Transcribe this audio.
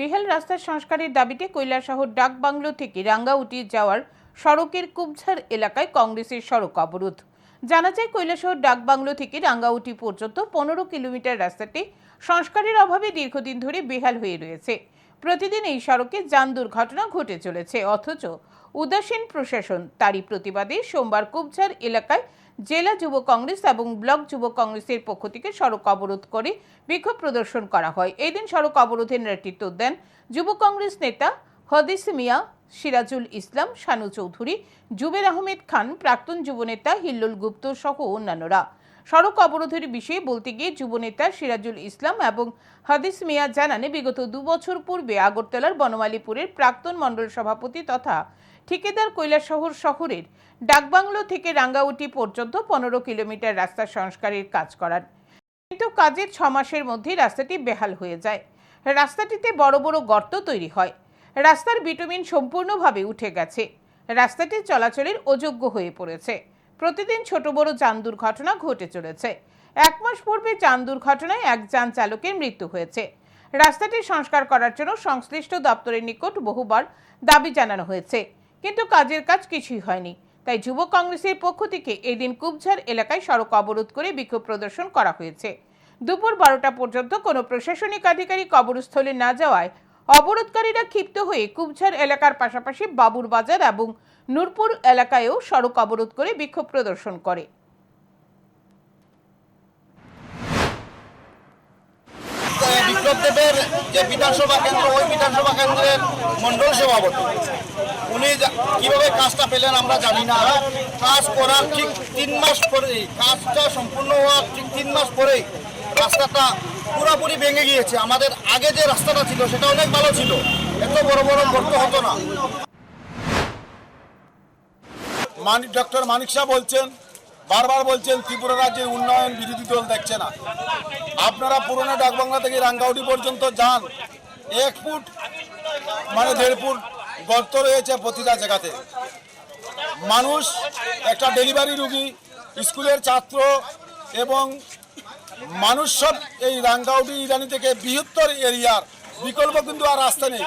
বিহাল রাস্তার সংস্কারের দাবিতে কৈলাসহর ডাক বাংলো থেকে রাঙ্গাউটি যাওয়ার সড়কের কুবঝার এলাকায় কংগ্রেসের সড়ক অবরোধ। জানা যায়, কৈলাসহর ডাক বাংলো থেকে রাঙ্গাউটি পর্যন্ত পনেরো কিলোমিটার রাস্তাটি সংস্কারের অভাবে দীর্ঘদিন ধরে বেহাল হয়ে রয়েছে। প্রতিদিন এই সড়কে যান দুর্ঘটনা ঘটে চলেছে। অথচ উদাসীন প্রশাসন, তারই প্রতিবাদে সোমবার কুবঝার এলাকায় জেলা যুব কংগ্রেস এবং ব্লক যুব কংগ্রেসের পক্ষ থেকে সড়ক অবরোধ করে বিক্ষোভ প্রদর্শন করা হয়। এই দিন সড়ক অবরোধের নেতৃত্ব দেন যুব কংগ্রেস নেতা হদিস মিয়া, সিরাজুল ইসলাম, শানু চৌধুরী, জুবের আহমেদ খান, প্রাক্তন যুবনেতা হিল্লুল গুপ্ত সহ অন্যান্যরা। সড়ক অবরোধের বিষয়ে বলতে গিয়ে যুবনেতা সিরাজুল ইসলাম এবং হাদিস মিয়া জানান, বিগত দু বছর পূর্বে আগরতলার বনমালীপুরের প্রাক্তন মণ্ডল সভাপতি তথা ঠিকাদার কৈলাসহর শহরের ডাকবাংলো থেকে রাঙ্গাউটি পর্যন্ত পনেরো কিলোমিটার রাস্তা সংস্কারের কাজ করার কিন্তু কাজের ছ মাসের মধ্যেই রাস্তাটি বেহাল হয়ে যায়। রাস্তাটিতে বড় বড় গর্ত তৈরি হয়। রাস্তার বিটুমিন সম্পূর্ণভাবে উঠে গেছে। রাস্তাটি চলাচলের অযোগ্য হয়ে পড়েছে। প্রতিদিন ছোট বড় যান দুর্ঘটনা ঘটে চলেছে। এক মাস পূর্বে যান দুর্ঘটনায় এক যান চালকের মৃত্যু হয়েছে। রাস্তাটি সংস্কার করার জন্য সংশ্লিষ্ট দপ্তরের নিকট বহুবার দাবি জানানো হয়েছে। কিন্তু কাজের কাজ কিছুই হয়নি। তাই যুব কংগ্রেসের পক্ষ থেকে এদিন কুবঝার এলাকায় সড়ক অবরোধ করে বিক্ষোভ প্রদর্শন করা হয়েছে। দুপুর বারোটা পর্যন্ত কোনো প্রশাসনিক আধিকারিক কবরস্থলে না যাওয়ায় অবরোধকারীরা ক্ষিপ্ত হয়ে কুবঝার এলাকার পাশাপাশি বাবুর বাজার এবং নূরপুর এলাকায়ও সড়ক অবরোধ করে বিক্ষোভ প্রদর্শন করে। বিপ্লব যে বিধানসভা কেন্দ্র, ওই বিধানসভা কেন্দ্রের মন্ডল সভাপতি, উনি কীভাবে কাজটা পেলেন আমরা জানি না। কাজ করার ঠিক তিন মাস পরেই, কাজটা সম্পূর্ণ হওয়ার ঠিক তিন মাস পরেই রাস্তাটা পুরোপুরি ভেঙে গিয়েছে। আমাদের আগে যে রাস্তাটা ছিল, সেটা অনেক ভালো ছিল। এত বড় বড় গর্ত হতো না। মানিক ডক্টর মানিক শাহ বলছেন, বারবার বলছেন ত্রিপুরা রাজ্যের উন্নয়ন বিরোধী দল দেখছে না। আপনারা পুরনো ডাকবাংলা থেকে রাঙ্গাউটি পর্যন্ত যান। এক ফুট মানে দেড় ফুট গর্ত রয়েছে প্রতিটা জায়গাতে। মানুষ, একটা ডেলিভারি রুগী, স্কুলের ছাত্র এবং মানুষ সব এই রাঙ্গাউটি ইরানি থেকে বৃহত্তর এরিয়ার বিকল্প কিন্তু আর রাস্তা নেই।